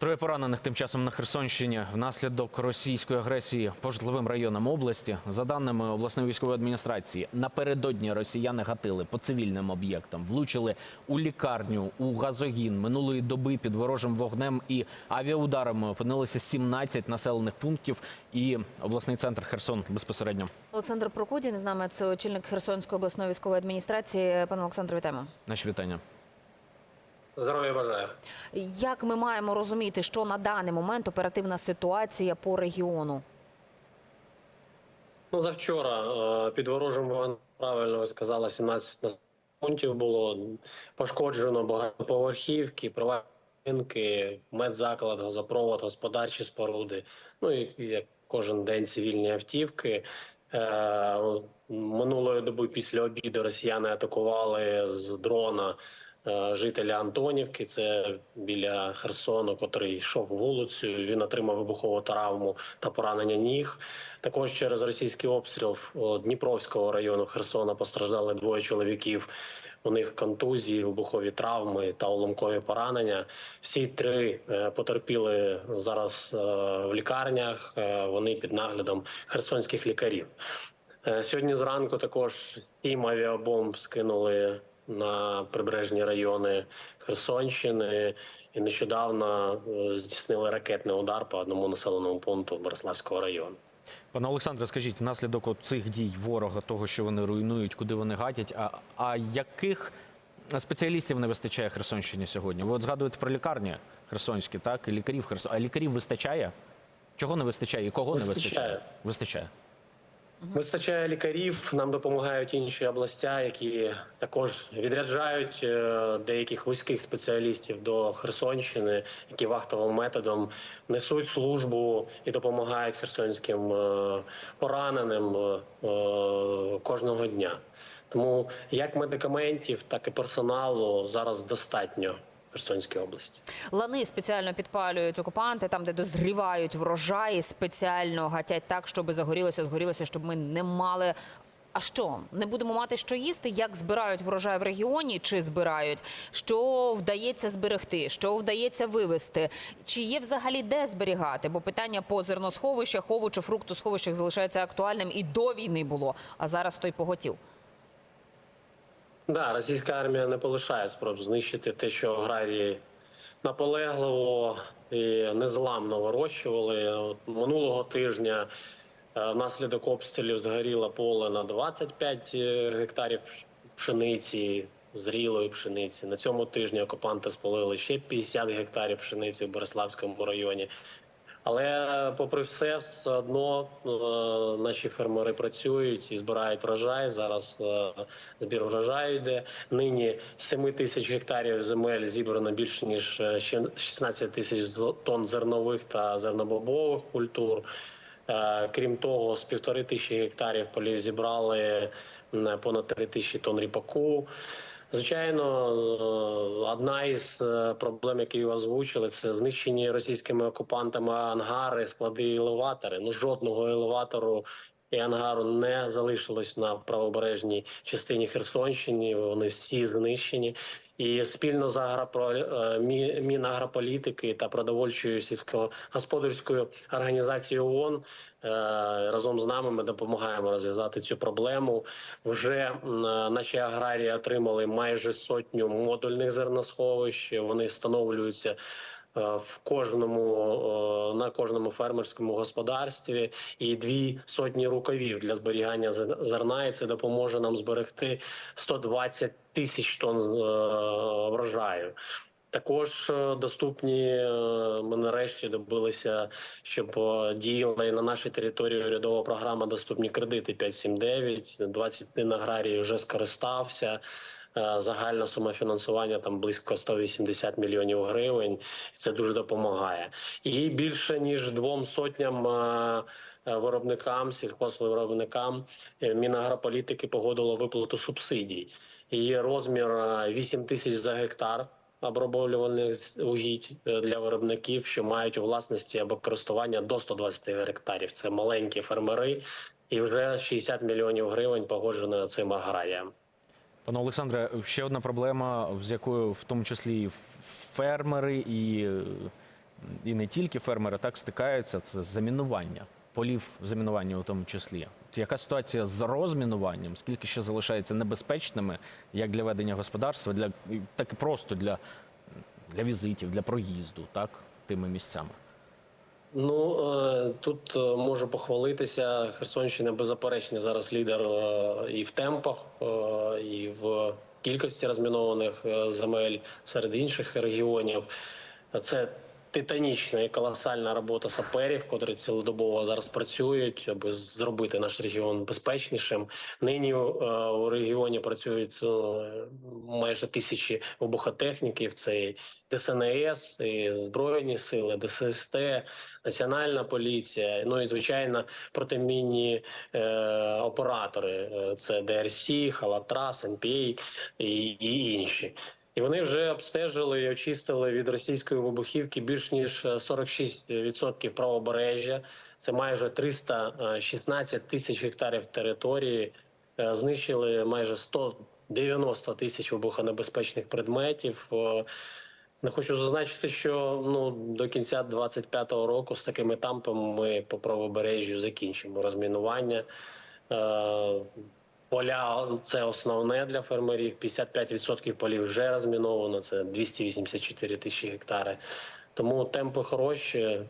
Троє поранених тим часом на Херсонщині внаслідок російської агресії по житловим районам області. За даними обласної військової адміністрації, напередодні росіяни гатили по цивільним об'єктам, влучили у лікарню, у газогін. Минулої доби під ворожим вогнем і авіаударами опинилися 17 населених пунктів і обласний центр Херсон безпосередньо. Олександр Прокудін з нами це очільник Херсонської обласної військової адміністрації. Пане Олександре, вітаємо. Наші вітання. Здоров'я бажаю. Як ми маємо розуміти, що на даний момент оперативна ситуація по регіону? Ну, завчора е, під ворожим вогнем, правильно ви сказали, 17 населених пунктів було пошкоджено багатоповерхівки, приватні будинки, медзаклад, газопровод, господарчі споруди. Ну і як кожен день цивільні автівки. Е, Минулої доби після обіду росіяни атакували з дрона жителя Антонівки. Це біля Херсону, котрий йшов вулицею. Він отримав вибухову травму та поранення ніг. Також через російський обстріл Дніпровського району Херсона постраждали двоє чоловіків. У них контузії, вибухові травми та уламкові поранення. Всі три е, потерпіли зараз е, в лікарнях. Е, Вони під наглядом херсонських лікарів. Е, Сьогодні зранку також сім авіабомб скинули на прибережні райони Херсонщини. І нещодавно е, здійснили ракетний удар по одному населеному пункту Бориславського району. Пане Олександре, скажіть, внаслідок цих дій ворога, того, що вони руйнують, куди вони гатять, а, а яких спеціалістів не вистачає Херсонщині сьогодні? Ви от згадуєте про лікарні херсонські, так? І лікарів Херсон. А лікарів вистачає? Чого не вистачає і кого не Вистачає. вистачає? Вистачає. Лікарів. Нам допомагають інші областя, які також відряджають е, деяких вузьких спеціалістів до Херсонщини, які вахтовим методом несуть службу і допомагають херсонським е, пораненим е, кожного дня. Тому як медикаментів, так і персоналу зараз достатньо Херсонській області. Лани спеціально підпалюють окупанти, там, де дозрівають врожаї, спеціально гатять так, щоб загорілося, згорілося, щоб ми не мали. А що не будемо мати що їсти? Як збирають врожай в регіоні? Чи збирають? Що вдається зберегти? Що вдається вивезти? Чи є взагалі де зберігати? Бо питання по зерносховищах, овочу, фруктосховищах залишається актуальним і до війни було. А зараз той поготів. Да, російська армія не полишає спроб знищити те, що аграрії наполегливо і незламно вирощували. От минулого тижня е, внаслідок обстрілів згоріло поле на 25 гектарів пшениці, зрілої пшениці. На цьому тижні окупанти спалили ще 50 гектарів пшениці в Бориславському районі. Але попри все, все одно е, наші фермери працюють і збирають врожай. Зараз е, збір врожаю йде. Нині з 7 тисяч гектарів земель зібрано більше ніж е, ще 16 тисяч тонн зернових та зернобобових культур. Е, Крім того, з півтори тисячі гектарів полів зібрали понад 3 тисячі тонн ріпаку. Звичайно, е, одна із е, проблем, які озвучили, це знищені російськими окупантами ангари, склади елеватори. Ну жодного елеватору і ангару не залишилось на правобережній частині Херсонщини. Вони всі знищені. І спільно з агропро... е, Мінагрополітики та продовольчою сільськогосподарською організацією ООН е, разом з нами ми допомагаємо розв'язати цю проблему. Вже наші аграрії отримали майже сотню модульних зерносховищ. Вони встановлюються. Е, В кожному е, на кожному фермерському господарстві і дві сотні рукавів для зберігання зер- зерна, і це допоможе нам зберегти 120 тисяч тонн е, врожаю. Також доступні ми нарешті добилися, щоб діяла і на нашій території урядова програма Доступні кредити 579. 21 аграрій вже скористався. Е, Загальна сума фінансування там близько 180 мільйонів гривень. Це дуже допомагає. І більше ніж двом сотням е, е, виробникам, сільхозвиробникам Мінагрополітики погодило виплату субсидій. Її розмір е, 8 тисяч за гектар оброблювальних з- угідь для виробників, що мають у власності або користування до 120 гектарів. Це маленькі фермери, і вже 60 мільйонів гривень погоджено цим аграріям. Пане Олександре, ще одна проблема, з якою в тому числі і фермери, і і не тільки фермери так стикаються. Це замінування полів, замінування у тому числі. Яка ситуація з розмінуванням? Скільки ще залишається небезпечними як для ведення господарства, для так і просто для, для візитів, для проїзду, так тими місцями? Ну тут е, можу похвалитися. Херсонщина беззаперечно зараз лідер е, і в темпах, е, і в кількості розмінованих земель серед інших регіонів. Це титанічна і колосальна робота саперів, котрі цілодобово зараз працюють, аби зробити наш регіон безпечнішим. Нині е, у регіоні працюють е, майже тисячі вибухотехніків. Це і ДСНС, і збройні сили, ДССТ, Національна поліція. Ну і звичайно протимінні е, оператори. Це ДРС, Халатрас, НПА і, і інші. І вони вже обстежили і очистили від російської вибухівки більш ніж 46% правобережжя. Це майже 316 тисяч гектарів території. Е, Знищили майже 190 тисяч вибухонебезпечних предметів. Е, Не хочу зазначити, що ну до кінця 25-го року з такими темпами ми по правобережжю закінчимо розмінування. Поля це основне для фермерів. 55% полів вже розміновано. Це 284 тисячі гектари. Тому темпи хороші.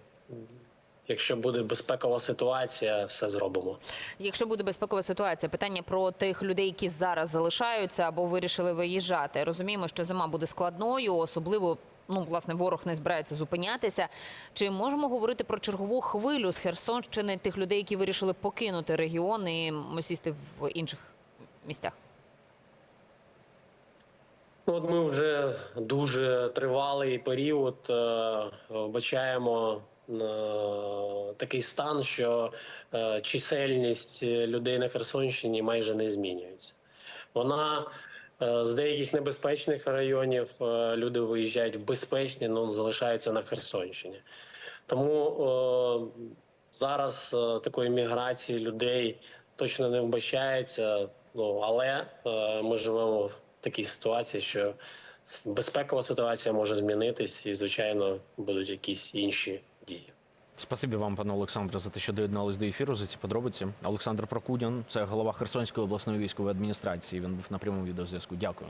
Якщо буде безпекова ситуація, все зробимо. Якщо буде безпекова ситуація, питання про тих людей, які зараз залишаються або вирішили виїжджати. Розуміємо, що зима буде складною, особливо. Ну, власне, ворог не збирається зупинятися. Чи можемо говорити про чергову хвилю з Херсонщини тих людей, які вирішили покинути регіон і осісти в інших місцях? Ну, от ми вже дуже тривалий період е, вбачаємо е, такий стан, що е, чисельність людей на Херсонщині майже не змінюється. Вона з деяких небезпечних районів е, люди виїжджають в безпечні, але залишаються на Херсонщині. Тому е, зараз е, такої міграції людей точно не вбачається. Ну але е, ми живемо в такій ситуації, що безпекова ситуація може змінитись, і звичайно будуть якісь інші дії. Спасибі вам, пане Олександре, за те, що доєднались до ефіру за ці подробиці. Олександр Прокудян, це голова Херсонської обласної військової адміністрації. Він був на прямому відеозв'язку. Дякую.